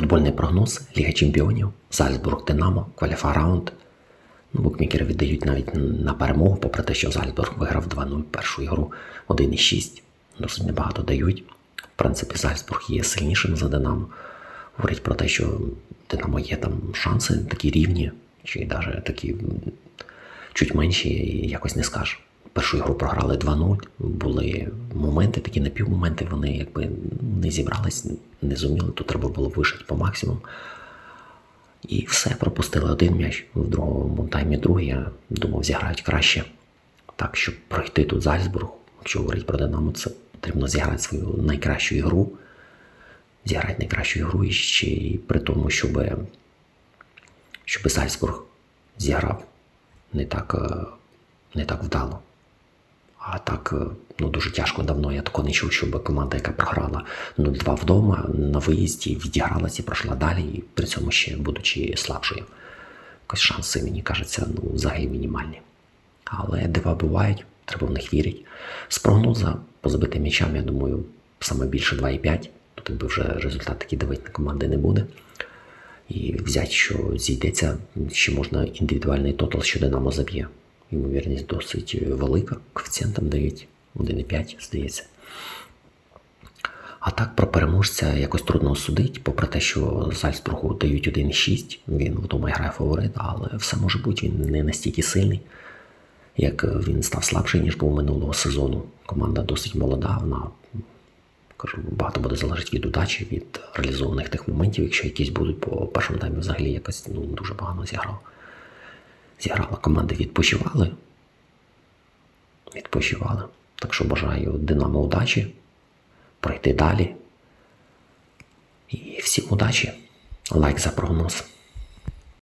Футбольний прогноз Ліга Чемпіонів, Зальцбург Динамо, Кваліфа раунд. Ну, букмекери віддають навіть на перемогу, попри те, що Зальцбург виграв 2-0 першу ігру 1,6. Досить небагато дають. В принципі, Зальцбург є сильнішим за Динамо. Говорять про те, що Динамо є там шанси такі рівні, чи навіть такі чуть менші, якось не скажеш. Першу ігру програли 2-0. Були моменти, такі напівмоменти, вони якби не зібрались, не зуміли. Тут треба було вишити по максимуму. І все, пропустили один м'яч в другому таймі другий. Я думав, зіграють краще. Так, щоб пройти тут Зальцбург, якщо говорити про Динамо, це потрібно зіграти свою найкращу ігру. Зіграти найкращу ігру і ще й при тому, щоб, щоб Зальцбург зіграв не так, е, не так вдало. А так, е, ну дуже тяжко давно. Я такого не чув, щоб команда, яка програла 0-2 вдома, на виїзді відігралася і пройшла далі, і при цьому ще будучи слабшою. Якось шанси, мені кажеться, ну, взагалі мінімальні. Але дива бувають, треба в них вірити. З прогноза по м'ячам, я думаю, саме більше 2,5. Тут якби вже результат такий давити на команди не буде. І взяти, що зійдеться, ще можна індивідуальний тотал, що Динамо заб'є. Ймовірність досить велика. Коефіцієнтом дають 1,5, здається. А так про переможця якось трудно судити, попри те, що Зальцбургу дають 1,6, він вдома грає фаворит, але все може бути, він не настільки сильний, як він став слабший, ніж був минулого сезону. Команда досить молода, вона кажу, багато буде залежати від удачі, від реалізованих тих моментів, якщо якісь будуть, по першому таймі взагалі якось ну, дуже погано зіграв. Зіграла команди відпочивали. Відпочивали. Так що бажаю Динамо удачі, пройти далі. І всім удачі. Лайк за прогноз.